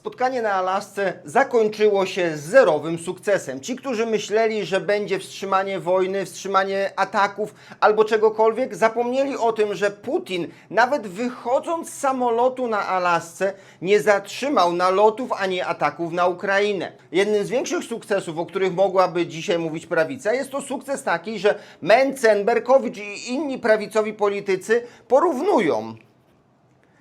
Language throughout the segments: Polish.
Spotkanie na Alasce zakończyło się zerowym sukcesem. Ci, którzy myśleli, że będzie wstrzymanie wojny, wstrzymanie ataków albo czegokolwiek, zapomnieli o tym, że Putin, nawet wychodząc z samolotu na Alasce, nie zatrzymał nalotów ani ataków na Ukrainę. Jednym z większych sukcesów, o których mogłaby dzisiaj mówić prawica, jest to sukces taki, że Mencen, Berkowicz i inni prawicowi politycy porównują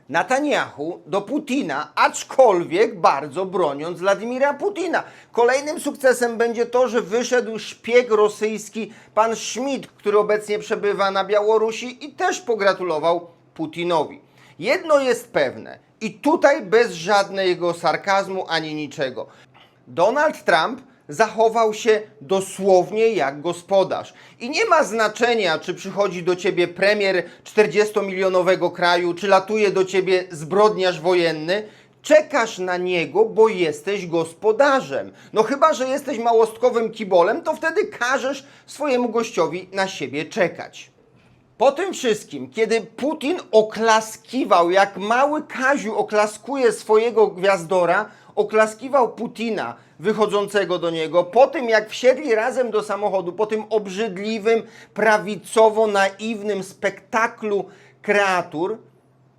Netanyahu do Putina, aczkolwiek bardzo broniąc Władimira Putina. Kolejnym sukcesem będzie to, że wyszedł szpieg rosyjski pan Schmidt, który obecnie przebywa na Białorusi i też pogratulował Putinowi. Jedno jest pewne i tutaj bez żadnego sarkazmu ani niczego. Donald Trump zachował się dosłownie jak gospodarz. I nie ma znaczenia, czy przychodzi do ciebie premier 40-milionowego kraju, czy latuje do ciebie zbrodniarz wojenny. Czekasz na niego, bo jesteś gospodarzem. No chyba, że jesteś małostkowym kibolem, to wtedy każesz swojemu gościowi na siebie czekać. Po tym wszystkim, kiedy Putin oklaskiwał, jak mały Kaziu oklaskuje swojego gwiazdora, oklaskiwał Putina wychodzącego do niego, po tym jak wsiedli razem do samochodu, po tym obrzydliwym, prawicowo-naiwnym spektaklu kreatur,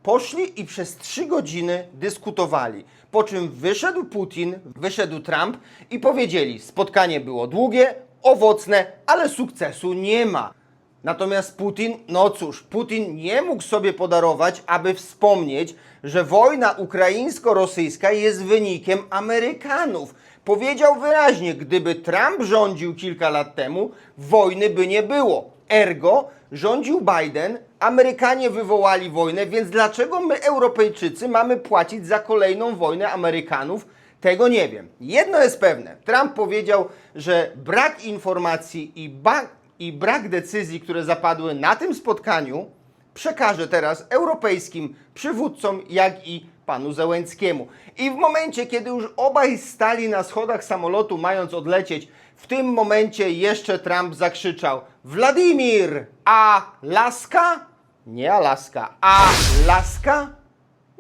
poszli i przez trzy godziny dyskutowali. Po czym wyszedł Putin, wyszedł Trump i powiedzieli: Spotkanie było długie, owocne, ale sukcesu nie ma. Natomiast Putin, no cóż, Putin nie mógł sobie podarować, aby wspomnieć, że wojna ukraińsko-rosyjska jest wynikiem Amerykanów. Powiedział wyraźnie, gdyby Trump rządził kilka lat temu, wojny by nie było. Ergo rządził Biden, Amerykanie wywołali wojnę, więc dlaczego my, Europejczycy, mamy płacić za kolejną wojnę Amerykanów? Tego nie wiem. Jedno jest pewne. Trump powiedział, że brak informacji i, ba- i brak decyzji, które zapadły na tym spotkaniu, przekaże teraz europejskim przywódcom, jak i panu Zełęckiemu. I w momencie, kiedy już obaj stali na schodach samolotu, mając odlecieć, w tym momencie jeszcze Trump zakrzyczał: Wladimir, a Laska? Nie Alaska, a Laska?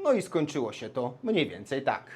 No i skończyło się to mniej więcej tak.